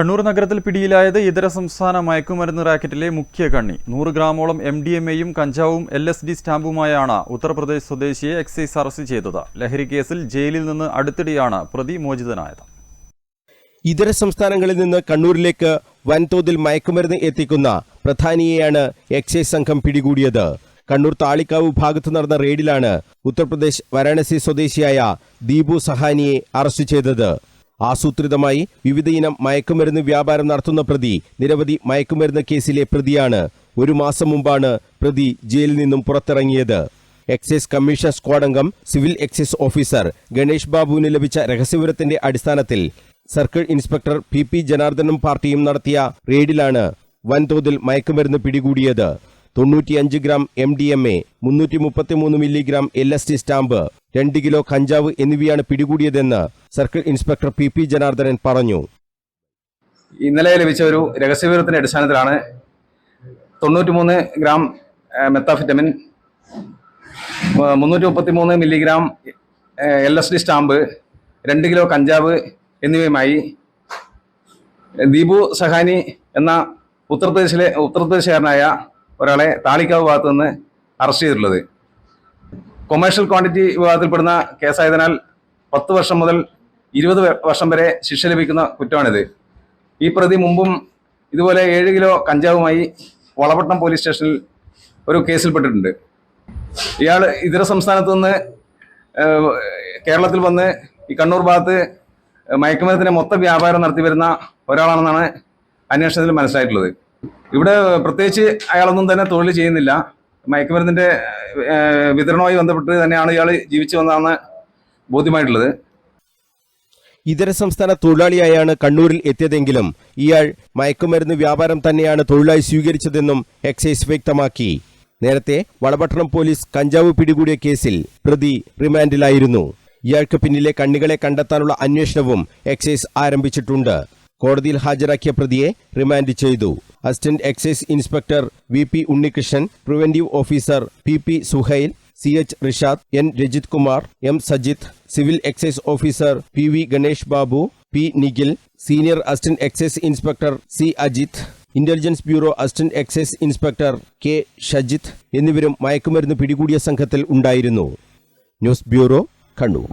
കണ്ണൂർ നഗരത്തിൽ പിടിയിലായത് ഇതര സംസ്ഥാന മയക്കുമരുന്ന് റാക്കറ്റിലെ മുഖ്യ കണ്ണി. നൂറ് ഗ്രാമോളം എം ഡി എം എയും കഞ്ചാവും എൽ എസ് ഡി സ്റ്റാമ്പുമായാണ് ഉത്തർപ്രദേശ് സ്വദേശിയെ എക്സൈസ് അറസ്റ്റ് ചെയ്തത്. ലഹരി കേസിൽ ജയിലിൽ നിന്ന് അടുത്തിടെയാണ് പ്രതി മോചിതനായത്. ഇതര സംസ്ഥാനങ്ങളിൽ നിന്ന് കണ്ണൂരിലേക്ക് വൻതോതിൽ മയക്കുമരുന്ന് എത്തിക്കുന്ന പ്രധാനിയെയാണ് എക്സൈസ് സംഘം പിടികൂടിയത്. കണ്ണൂർ താളിക്കാവ് ഭാഗത്ത് നടന്ന റെയ്ഡിലാണ് ഉത്തർപ്രദേശ് വാരാണസി സ്വദേശിയായ ദീപു സഹാനിയെ അറസ്റ്റ് ചെയ്തത്. ആസൂത്രിതമായി വിവിധയിനം മയക്കുമരുന്ന് വ്യാപാരം നടത്തുന്ന പ്രതി നിരവധി മയക്കുമരുന്ന് കേസിലെ പ്രതിയാണ്. ഒരു മാസം മുമ്പാണ് പ്രതി ജയിലിൽ നിന്നും പുറത്തിറങ്ങിയത്. എക്സൈസ് കമ്മീഷൻ സ്ക്വാഡ് അംഗം സിവിൽ എക്സൈസ് ഓഫീസർ ഗണേഷ് ബാബുവിന് ലഭിച്ച രഹസ്യവിവരത്തിന്റെ അടിസ്ഥാനത്തിൽ സർക്കിൾ ഇൻസ്പെക്ടർ പി പി ജനാർദ്ദനും പാർട്ടിയും നടത്തിയ റെയ്ഡിലാണ് വൻതോതിൽ മയക്കുമരുന്ന് പിടികൂടിയത്. തൊണ്ണൂറ്റിയഞ്ച് gram M D M A മുന്നൂറ്റി മുപ്പത്തിമൂന്ന് milligram L S T stamp രണ്ട് കിലോ കഞ്ചാവ് എന്നിവയാണ് പിടികൂടിയതെന്ന് circle inspector P P Janardhanan പറഞ്ഞു. ഇന്നലെ ലഭിച്ച ഒരു രഹസ്യവിവരത്തിന്റെ അടിസ്ഥാനത്തിലാണ് തൊണ്ണൂറ്റിമൂന്ന് ഗ്രാം മെത്താഫിറ്റമിൻ മുന്നൂറ്റി മുപ്പത്തി മൂന്ന് milligram L S D stamp രണ്ട് കിലോ കഞ്ചാവ് എന്നിവയുമായി ദീപു സഹാനി എന്ന ഉത്തർപ്രദേശിലെ ഉത്തർപ്രദേശുകാരനായ ഒരാളെ താളിക്കാവ് ഭാഗത്തു നിന്ന് അറസ്റ്റ് ചെയ്തിട്ടുള്ളത്. കൊമേഴ്ഷ്യൽ ക്വാണ്ടിറ്റി വിഭാഗത്തിൽപ്പെടുന്ന കേസായതിനാൽ പത്ത് വർഷം മുതൽ ഇരുപത് വർഷം വരെ ശിക്ഷ ലഭിക്കുന്ന കുറ്റമാണിത്. ഈ പ്രതി മുമ്പും ഇതുപോലെ ഏഴ് കിലോ കഞ്ചാവുമായി വളപട്ടം പോലീസ് സ്റ്റേഷനിൽ ഒരു കേസിൽപ്പെട്ടിട്ടുണ്ട്. ഇയാൾ ഇതര സംസ്ഥാനത്ത് നിന്ന് കേരളത്തിൽ വന്ന് ഈ കണ്ണൂർ ഭാഗത്ത് മയക്കുമരുന്നിന്റെ മൊത്ത വ്യാപാരം നടത്തി വരുന്ന ഒരാളാണെന്നാണ് അന്വേഷണത്തിൽ മനസ്സിലായിട്ടുള്ളത്. ഇവിടെ പ്രത്യേകിച്ച് അയാളൊന്നും തന്നെ തൊഴിൽ ചെയ്യുന്നില്ല. മയക്കുമരുന്നിന്റെ വിതരണവുമായി ബന്ധപ്പെട്ട് തന്നെയാണ് ഇയാൾ ജീവിച്ചു വന്നതെന്ന് ബോധ്യമായിട്ടുള്ളത്. ഇതര സംസ്ഥാന തൊഴിലാളിയായാണ് കണ്ണൂരിൽ എത്തിയതെങ്കിലും ഇയാൾ മയക്കുമരുന്ന് വ്യാപാരം തന്നെയാണ് തൊഴിലായി സ്വീകരിച്ചതെന്നും എക്സൈസ് വ്യക്തമാക്കി. നേരത്തെ വളപട്ടണം പോലീസ് കഞ്ചാവ് പിടികൂടിയ കേസിൽ പ്രതി റിമാൻഡിലായിരുന്നു. ഇയാൾക്ക് പിന്നിലെ കണ്ണികളെ കണ്ടെത്താനുള്ള അന്വേഷണവും എക്സൈസ് ആരംഭിച്ചിട്ടുണ്ട്. കോടതിയിൽ ഹാജരാക്കിയ പ്രതിയെ റിമാൻഡ് ചെയ്തു. Assistant excise inspector V P Unnikrishnan preventive officer P P Suhail C H Rishad N Rajith Kumar M Sajith civil excise officer P V Ganesh Babu P Nikhil senior assistant excise inspector C Ajith intelligence bureau assistant excise inspector K Shajith എന്നിവരും മയക്കുമരുന്ന് പിടികൂടിയ സംഘത്തിൽ ഉണ്ടായിരുന്നു. News bureau Kannur.